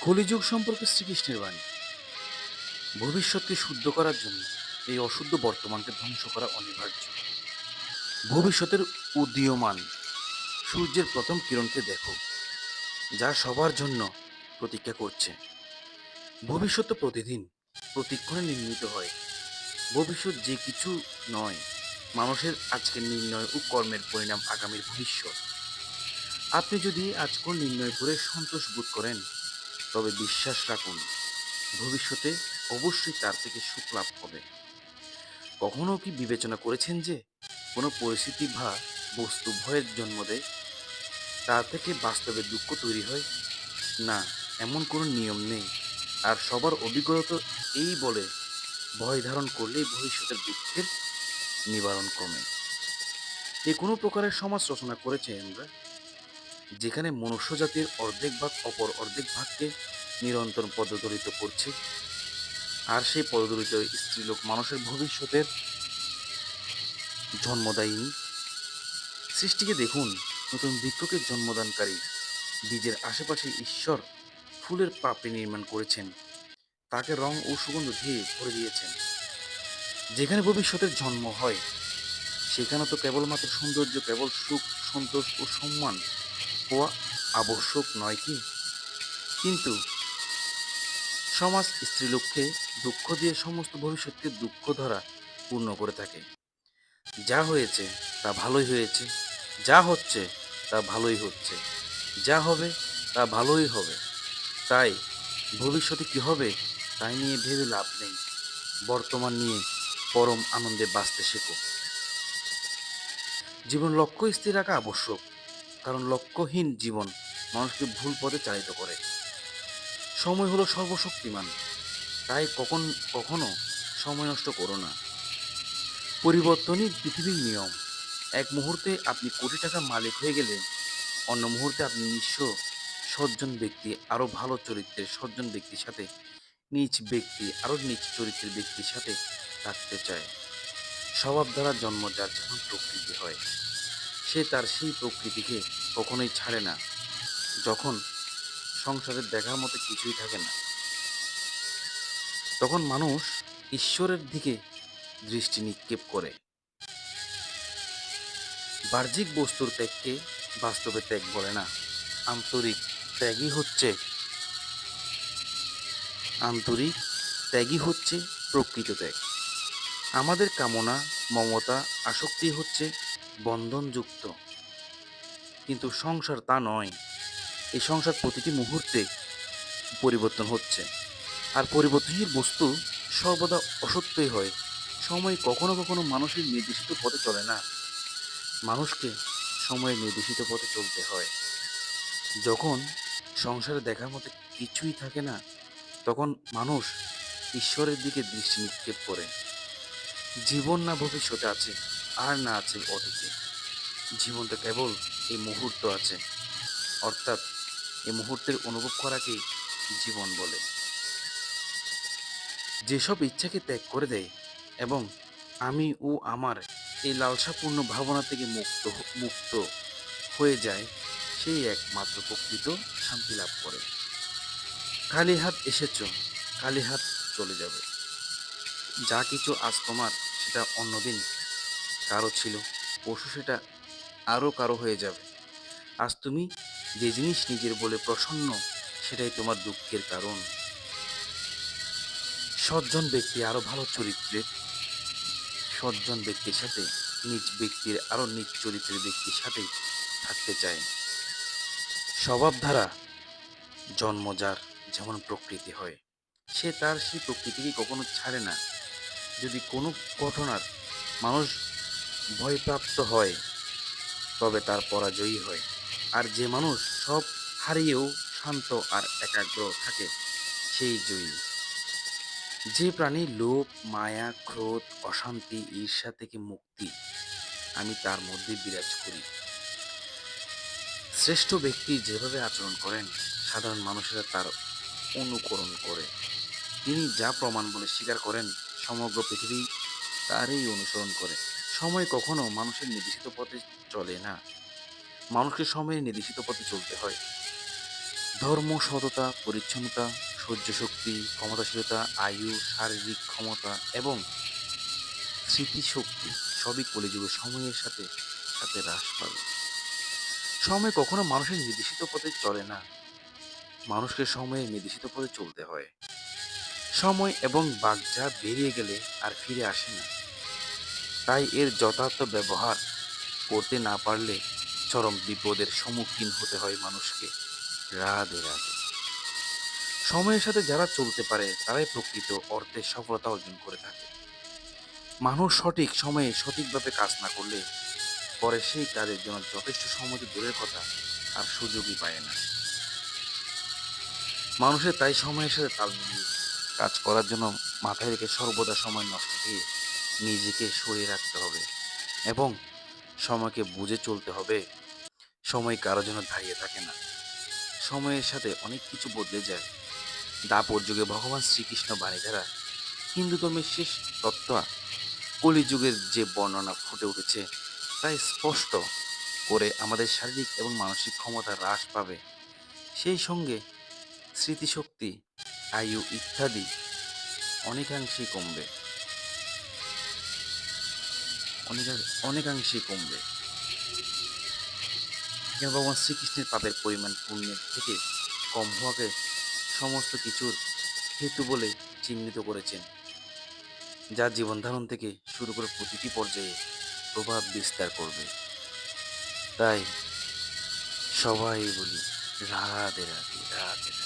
কলিযুগ সম্পর্কে শ্রীকৃষ্ণের বাণী। ভবিষ্যৎকে শুদ্ধ করার জন্য এই অশুদ্ধ বর্তমানকে ধ্বংস করা অনিবার্য। ভবিষ্যতের উদীয়মান সূর্যের প্রথম কিরণকে দেখো, যা সবার জন্য প্রতীক্ষা করছে। ভবিষ্যৎ প্রতিদিন প্রতিক্ষণে নির্মিত হয়। ভবিষ্যৎ যে কিছু নয়, মানুষের আজকের নির্ণয় ও কর্মের পরিণাম আগামীর ভবিষ্যৎ। আপনি যদি আজকের নির্ণয় করে সন্তোষ বোধ করেন তবে বিশ্বাস রাখুন, ভবিষ্যতে অবশ্যই তার থেকে সুখ লাভ হবে। কখনো কি বিবেচনা করেছেন যে কোনো পরিস্থিতি বা বস্তু ভয়ের জন্ম দেয়? তা থেকে বাস্তবে দুঃখ তৈরি হয়? না, এমন কোনো নিয়ম নেই। আর সবার অভিজ্ঞতা এই বলে, ভয় ধারণ করলেই ভবিষ্যতের দুঃখের নিবারণ কমে। এ কোনো প্রকারের সমাজ রচনা করেছে আমরা? যেখানে মনুষ্য জাতির অর্ধেক ভাগ অপর অর্ধেক ভাগকে নিরন্তর পদদলিত করছে। আর সেই পদদলিত স্ত্রীলোক মানুষের ভবিষ্যতের জন্মদায়িনী। সৃষ্টিকে দেখুন, নতুন বৃক্ষকে জন্মদানকারী। বীজের আশেপাশে ঈশ্বর ফুলের পাপড়ি নির্মাণ করেছেন। তাকে রং ও সুগন্ধ দিয়ে ভরে দিয়েছেন। যেখানে ভবিষ্যতের জন্ম হয়, সেখানে তো কেবলমাত্র সৌন্দর্য, কেবল সুখ, সন্তোষ ও সম্মান হওয়া আবশ্যক নয় কি? কিন্তু সমাজ স্ত্রীলোককে দুঃখ দিয়ে সমস্ত ভবিষ্যৎকে দুঃখ ধরা পূর্ণ করে থাকে। যা হয়েছে, তা ভালোই হয়েছে। যা হচ্ছে, তা ভালোই হচ্ছে। যা হবে, তা ভালোই হবে। তাই ভবিষ্যতে কি হবে, তাই নিয়ে ভেবে লাভ নেই। বর্তমান নিয়ে পরম আনন্দে বাঁচতে শেখো। জীবন লক্ষ্য স্থির রাখা আবশ্যক। কারণ লক্ষ্যহীন জীবন মানুষকে ভুল পথে চালিত করে। সময় হলো সর্বশক্তিমান। তাই কখন, কখনো সময় নষ্ট করো না। পরিবর্তনই পৃথিবীর নিয়ম। এক মুহূর্তে আপনি কোটি টাকা মালিক হয়ে গেলে, অন্য মুহূর্তে আপনি নিঃস্ব, সজ্জন ব্যক্তি, আরও ভালো চরিত্রের সজ্জন ব্যক্তির সাথে, নিজ ব্যক্তি, আরও নিজ চরিত্রের ব্যক্তির সাথে থাকতে চায়। স্বভাব দ্বারা জন্ম যার যেমন প্রকৃতি হয়। সে তার সেই প্রকৃতিকে কখনোই ছাড়ে না। যখন সংসারের দেখার মতো কিছুই থাকে না, তখন মানুষ ঈশ্বরের দিকে দৃষ্টি নিক্ষেপ করে। বাহ্যিক বস্তুর ত্যাগকে বাস্তবে ত্যাগ বলে না, আন্তরিক ত্যাগই হচ্ছে, আন্তরিক ত্যাগই হচ্ছে প্রকৃত ত্যাগ। আমাদের কামনা, মমতা, আসক্তি হচ্ছে বন্ধনযুক্ত। কিন্তু সংসার তা নয়। এই সংসার প্রতিটি মুহূর্তে পরিবর্তন হচ্ছে। আর পরিবর্তনশীল বস্তু সর্বদা অসত্যই হয়। সময় কখনো কখনো মানুষের নির্দেশিত পথে চলে না। মানুষকে সময়ের নির্দেশিত পথে চলতে হয়। যখন সংসারে দেখার মতো কিছুই থাকে না, তখন মানুষ ঈশ্বরের দিকে দৃষ্টি নিক্ষেপ করে। জীবন না ভবিষ্যতে আছে। আর না আছে অতীতে। জীবনটা কেবল এই মুহূর্ত আছে। অর্থাৎ এই মুহূর্তের অনুভব করাকেই জীবন বলে। যেসব ইচ্ছাকে ত্যাগ করে দেয় এবং আমি ও আমার এই লালসাপূর্ণ ভাবনা থেকে মুক্ত মুক্ত হয়ে যায়, সেই একমাত্র প্রকৃত শান্তি লাভ করে। খালি হাত এসেছ, খালি হাত চলে যাবে। যা কিছু আজ তোমার, সেটা অন্যদিন কারও ছিল, পশু সেটা আরও কারও হয়ে যাবে। আজ তুমি যে জিনিস নিজের বলে প্রসন্ন, সেটাই তোমার দুঃখের কারণ। সজ্জন ব্যক্তি আরও ভালো চরিত্রের, সজ্জন ব্যক্তির সাথে, নিজ ব্যক্তির আরও নিজ চরিত্রের ব্যক্তির সাথে থাকতে চায়। স্বভাব দ্বারা জন্ম যার যেমন প্রকৃতি হয়, সে তার সেই প্রকৃতিকে কখনো ছাড়ে না। যদি কোনো ঘটনার মানুষ ভয়প্রাপ্ত হয়, তবে তার পরাজয়ী হয়। আর যে মানুষ সব হারিয়েও শান্ত আর একাগ্র থাকে, সেই জয়ী। যে প্রাণী লোভ, মায়া, ক্রোধ, অশান্তি, ঈর্ষা থেকে মুক্তি, আমি তার মধ্যে বিরাজ করি। শ্রেষ্ঠ ব্যক্তি যেভাবে আচরণ করেন, সাধারণ মানুষেরা তার অনুকরণ করে। তিনি যা প্রমাণ বলে স্বীকার করেন, সমগ্র পৃথিবী তারই অনুসরণ করে। সময় কখনো মানুষের নির্দেশিত পথে চলে না। মানুষকে সময়ের নির্দেশিত পথে চলতে হয়। ধর্ম, সততা, পরিচ্ছন্নতা, সহ্য শক্তি, ক্ষমতাশীলতা, আয়ু, শারীরিক ক্ষমতা এবং স্মৃতিশক্তি সবই কলিযুগের সময়ের সাথে সাথে হ্রাস পাবে সময় কখনো মানুষের নির্দেশিত পথে চলে না। মানুষকে সময়ে নির্দেশিত পথে চলতে হয়। সময় এবং বাগযা বেরিয়ে গেলে আর ফিরে আসে না। তাই এর যথার্থ ব্যবহার করতে না পারলে চরম বিপদের সম্মুখীন হতে হয় মানুষকে। রাধে রাধে। সময়ের সাথে যারা চলতে পারে, তারাই প্রকৃত অর্থে সফলতা অর্জন করে থাকে। মানুষ সঠিক সময়ে সঠিকভাবে কাজ না করলে পরে সেই কাজের জন্য যথেষ্ট সময় দূরের কথা আর সুযোগই পায় না। মানুষের তাই সময়ের সাথে তাল মিলিয়ে কাজ করার জন্য মাথায় রেখে সর্বদা সময় নষ্ট দিয়ে নিজেকে সরিয়ে রাখতে হবে এবং সময়কে বুঝে চলতে হবে। সময় কারোর জন্য দাঁড়িয়ে থাকে না। সময়ের সাথে অনেক কিছু বদলে যায়। দাপর যুগে ভগবান শ্রীকৃষ্ণ বাণী হিন্দু ধর্মের শেষ তত্ত্ব, কলিযুগের যে বর্ণনা ফুটে উঠেছে তাই স্পষ্ট করে আমাদের শারীরিক এবং মানসিক ক্ষমতা হ্রাস পাবে। সেই সঙ্গে স্মৃতিশক্তি, আয়ু ইত্যাদি অনেকাংশেই কমবে। অনেকা- অনেকাংশেই কমবে। এখানে ভগবান শ্রীকৃষ্ণের পাপের পরিমাণ পুণ্যের থেকে কম হওয়াকে সমস্ত কিছুর হেতু বলে চিহ্নিত করেছেন। যা জীবন ধারণ থেকে শুরু করে প্রতিটি পর্যায়ে প্রভাব বিস্তার করবে। তাই সবাই বলি রাধে রাধে রাধে।